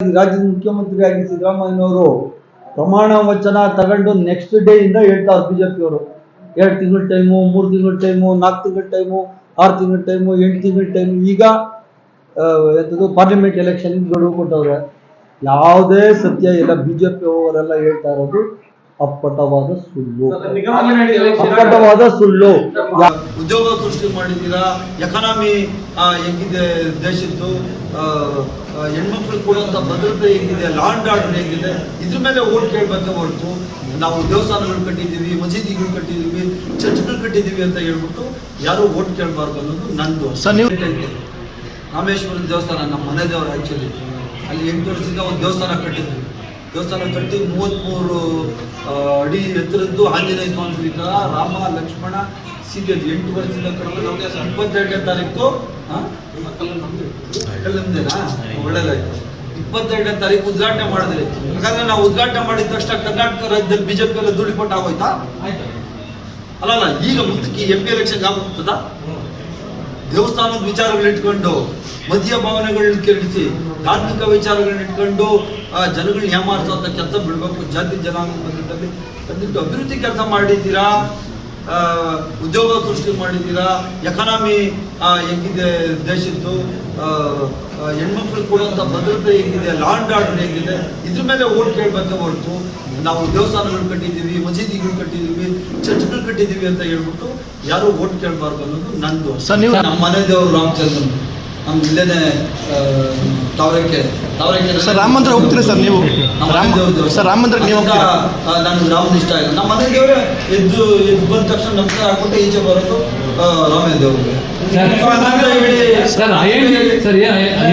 ರಾಜ್ಯದ ಮುಖ್ಯಮಂತ್ರಿ ಆಗಿ ಸಿದ್ದರಾಮಯ್ಯನವರು ಪ್ರಮಾಣ ವಚನ ತಗೊಂಡು ನೆಕ್ಸ್ಟ್ ಡೇ ಇಂದ ಹೇಳ್ತಾರೆ ಬಿಜೆಪಿ ಅವರು ಎರಡು ತಿಂಗಳ ಟೈಮು ಮೂರು ತಿಂಗಳ ಟೈಮು ನಾಲ್ಕು ತಿಂಗಳ ಟೈಮು ಆರು ತಿಂಗಳ ಟೈಮು ಎಂಟು ತಿಂಗಳ ಟೈಮು ಈಗ ಎಂಥದ್ದು ಪಾರ್ಲಿಮೆಂಟ್ ಎಲೆಕ್ಷನ್ ಗಡುವು ಕೊಟ್ಟವ್ರೆ. ಯಾವುದೇ ಸತ್ಯ ಇಲ್ಲ, ಬಿಜೆಪಿ ಅವರೆಲ್ಲ ಹೇಳ್ತಾ ಇರೋದು. ಅಪ್ಪಟವಾದ ಸುಳ್ಳು. ಅಪ್ಪಟವಾದ ಸುಳ್ಳು. ಉದ್ಯೋಗ ಸೃಷ್ಟಿ ಮಾಡಿದ್ದೀರಾ? ಎಕನಾಮಿ ಹೆಂಗಿದೆ ದೇಶದ್ದು? ಹೆಣ್ಮಕ್ಳು ಕೊಡುವಂತ ಭದ್ರತೆ ಹೆಂಗಿದೆ? ಲಾಂಡ್ ಆರ್ಡರ್ ಹೇಗಿದೆ? ಇದ್ರ ಮೇಲೆ ಓಟ್ ಕೇಳಬೇಕೆ ಹೊರತು. ನಾವು ದೇವಸ್ಥಾನಗಳು ಕಟ್ಟಿದ್ದೀವಿ ಮಸೀದಿಗಳು ಕಟ್ಟಿದ್ದೀವಿ ಚರ್ಚ್ಗಳು ಕಟ್ಟಿದ್ದೀವಿ ಅಂತ ಹೇಳ್ಬಿಟ್ಟು ಯಾರು ಓಟ್ ಕೇಳಬಾರ್ದು ಅನ್ನೋದು ನಂದು ರಾಮೇಶ್ವರನ ದೇವಸ್ಥಾನ ನಮ್ಮ ಮನೆ ದೇವರು ಆ್ಯಕ್ಚುಲಿ ಅಲ್ಲಿ ಎಂಟು ವರ್ಷದಿಂದ ಒಂದು ದೇವಸ್ಥಾನ ಕಟ್ಟಿದ್ವಿ ದೇವಸ್ಥಾನ ಕಟ್ಟಿ ಮೂವತ್ತ್ಮೂರು ಆ, ಅಡಿ ಎತ್ತರದ್ದು ಆಂಜನೇಯ ಸ್ವಾಮಿ ಪೀಠ ರಾಮ ಲಕ್ಷ್ಮಣ ಸೀತೆ ಎಂಟು ವರ್ಷದಿಂದ ಇಪ್ಪತ್ತೆರಡನೇ ತಾರೀಕು? ಕಲ್ಲಂದೇನಾ? ಒಳ್ಳೇದಾಯ್ತು. ಇಪ್ಪತ್ತೆರಡನೇ ತಾರೀಕು ಉದ್ಘಾಟನೆ ಮಾಡಿದ್ರಿ. ಯಾಕಂದ್ರೆ ನಾವು ಉದ್ಘಾಟನೆ ಮಾಡಿದ ತಕ್ಷಣ ಕರ್ನಾಟಕ ರಾಜ್ಯದಲ್ಲಿ ಬಿಜೆಪಿ ಎಲ್ಲ ದುಡ್ಡು ಆಗೋಯ್ತಾ? ಅಲ್ಲ ಅಲ್ಲ ಈಗ ಮುಂದಕ್ಕೆ ಎಂ ಪಿ ಎಲೆಕ್ಷನ್ ಆಗುತ್ತದಾ? ದೇವಸ್ಥಾನದ ವಿಚಾರಗಳು ಇಟ್ಕೊಂಡು ಮದ್ಯ ಭಾವನೆಗಳನ್ನ ಕೆರಳಿಸಿ ಧಾರ್ಮಿಕ ವಿಚಾರಗಳನ್ನ ಇಟ್ಕೊಂಡು ಆ, ಜನಗಳನ್ನ ಏಮಾರಿಸುವಂತ ಕೆಲಸ ಬಿಡಬೇಕು ಜಾತಿ ಜನಾಂಗ ಬಂದಿದ್ದಲ್ಲಿ ಅಭಿವೃದ್ಧಿ ಕೆಲಸ ಮಾಡಿದ್ದೀರಾ? ಉದ್ಯೋಗ ಸೃಷ್ಟಿ ಮಾಡಿದ್ದೀರಾ? ಎಕನಾಮಿ ಹೆಂಗಿದೆ ದೇಶದ್ದು? ಹೆಣ್ಮಕ್ಳು ಕೊಡುವಂಥ ಭದ್ರತೆ ಹೇಗಿದೆ? ಲಾಂಡ್ ಆರ್ಡರ್ ಹೇಗಿದೆ? ಇದ್ರ ಮೇಲೆ ಓಟ್ ಕೇಳಬೇಕೆ ಹೊರತು? ನಾವು ದೇವಸ್ಥಾನಗಳು ಕಟ್ಟಿದ್ದೀವಿ ಮಸೀದಿಗಳು ಕಟ್ಟಿದ್ದೀವಿ ಚರ್ಚ್ಗಳು ಕಟ್ಟಿದ್ದೀವಿ ಅಂತ ಹೇಳ್ಬಿಟ್ಟು ಯಾರು ಓಟ್ ಕೇಳಬಾರ್ದು ಅನ್ನೋದು ನಂದು ಸರ್, ನೀವು- ನಮ್ಮ ಮನೆ ದೇವರು ರಾಮಚಂದ್ರನ್. ನಮ್ಗೆ ಇಲ್ಲೇನೆ ತಾವರೆಕೆರೆ. ತಾವರೆಕೆರೆ ಸರ್, ರಾಮ ಮಂದಿರ ಹೋಗ್ತೀರಾ ಸರ್ ನೀವು? ನಮ್ಮ ರಾಮ- ದೇವ್ರ ಸರ್, ರಾಮ ಮಂದಿರಕ್ಕೆ ನೀವು ಹೋಗ್ತೀರಾ? ಆ, ರಾಮನ ಇಷ್ಟ ಆಯ್ತು ನಮ್ಮ ಮನೆ ದೇವರೇ ಎದ್ದು ಎದ್ದು ಬಂದ ತಕ್ಷಣ ನಮಸ್ಕಾರ ಹಾಕ್ಬಿಟ್ಟು ಈಚೆ ಬರೋದು ರಾಮನ ದೇವ್ರಿಗೆ ಸರ್,